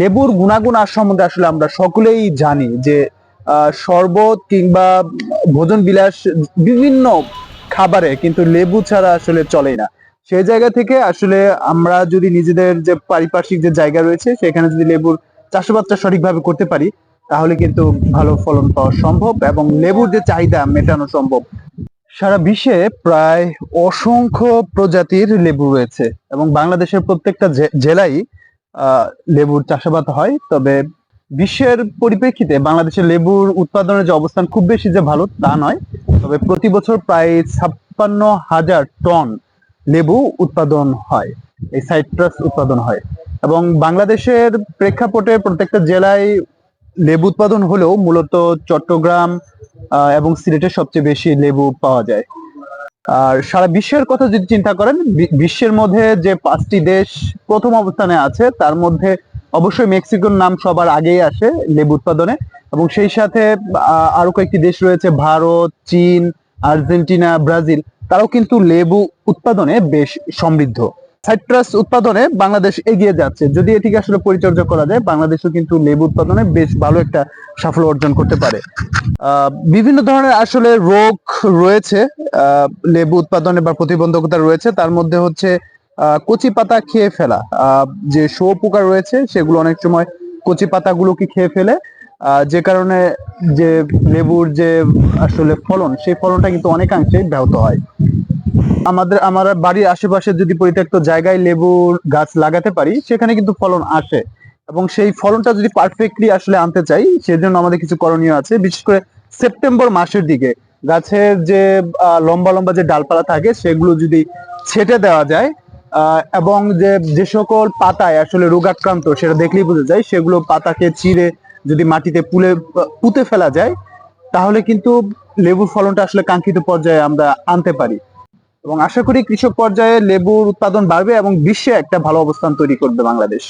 লেবুর গুণাগুণ আর সম্বন্ধে আসলে আমরা সকলেই জানি যে শরবত কিংবা ভোজন বিলাস বিভিন্ন খাবারে কিন্তু লেবু ছাড়া আসলে চলেই না। সেই জায়গা থেকে আসলে আমরা যদি নিজেদের যে পারিপার্শ্বিক যে জায়গা রয়েছে, সেখানে যদি লেবুর চাষাবাদটা সঠিকভাবে করতে পারি, তাহলে কিন্তু ভালো ফলন পাওয়া সম্ভব এবং লেবুর যে চাহিদা মেটানো সম্ভব। সারা বিশ্বে প্রায় অসংখ্য প্রজাতির লেবু রয়েছে এবং বাংলাদেশের প্রত্যেকটা জেলায় লেবুর চাষাবাদ হয়, তবে বিশ্বের পরিপ্রেক্ষিতে বাংলাদেশের লেবুর উৎপাদনের যে অবস্থান খুব বেশি যে ভালো তা নয়, তবে প্রতি বছর প্রায় ছাপ্পান্ন হাজার টন লেবু উৎপাদন হয়, এই সাইট্রাস উৎপাদন হয়। এবং বাংলাদেশের প্রেক্ষাপটে প্রত্যেকটা জেলায় লেবু উৎপাদন হলেও মূলত চট্টগ্রাম এবং সিলেটের সবচেয়ে বেশি লেবু পাওয়া যায়। আর সারা বিশ্বের কথা যদি চিন্তা করেন বিশ্বের মধ্যে যে পাঁচটি দেশ প্রথম অবস্থানে আছে, তার মধ্যে অবশ্যই মেক্সিকোর নাম সবার আগেই আসে লেবু উৎপাদনে। এবং সেই সাথে আরও কয়েকটি দেশ রয়েছে, ভারত, চীন, আর্জেন্টিনা, ব্রাজিল। তারাও কিন্তু লেবু উৎপাদনে বেশ সমৃদ্ধ। সাইট্রাস উৎপাদনে বাংলাদেশ এগিয়ে যাচ্ছে। যদি এটিকে আসলে পরিচর্যা করা যায়, বাংলাদেশও কিন্তু লেবু উৎপাদনে বেশ ভালো একটা সাফল্য অর্জন করতে পারে। বিভিন্ন ধরনের আসলে রোগ রয়েছে লেবু উৎপাদনে বা প্রতিবন্ধকতা রয়েছে। তার মধ্যে হচ্ছে কচি পাতা খেয়ে ফেলা। যে শুয়োপোকা রয়েছে, সেগুলো অনেক সময় কচি পাতাগুলোকে খেয়ে ফেলে। যে কারণে যে লেবুর যে আসলে ফলন, সেই ফলনটা কিন্তু অনেকাংশেই ব্যাহত হয়। আমাদের, আমার বাড়ির আশেপাশে যদি পরিত্যক্ত জায়গায় লেবুর গাছ লাগাতে পারি, সেখানে কিন্তু ফলন আসে। এবং সেই ফলনটা যদি পারফেক্টলি আসলে আনতে চাই, সেজন্য আমাদের কিছু করণীয় আছে। বিশেষ করে সেপ্টেম্বর মাসের দিকে গাছের যে লম্বা লম্বা যে ডালপালা থাকে, সেগুলো যদি ছেটে দেওয়া যায় এবং যে যে সকল পাতায় আসলে রোগাক্রান্ত, সেটা দেখলেই বোঝা যায়, সেগুলো পাতাকে চিরে যদি মাটিতে পুলে পুঁতে ফেলা যায়, তাহলে কিন্তু লেবুর ফলনটা আসলে কাঙ্ক্ষিত পর্যায়ে আমরা আনতে পারি। এবং আশা করি কৃষক পর্যায়ে লেবুর উৎপাদন বাড়বে এবং বিশ্বে একটা ভালো অবস্থান তৈরি করবে বাংলাদেশ।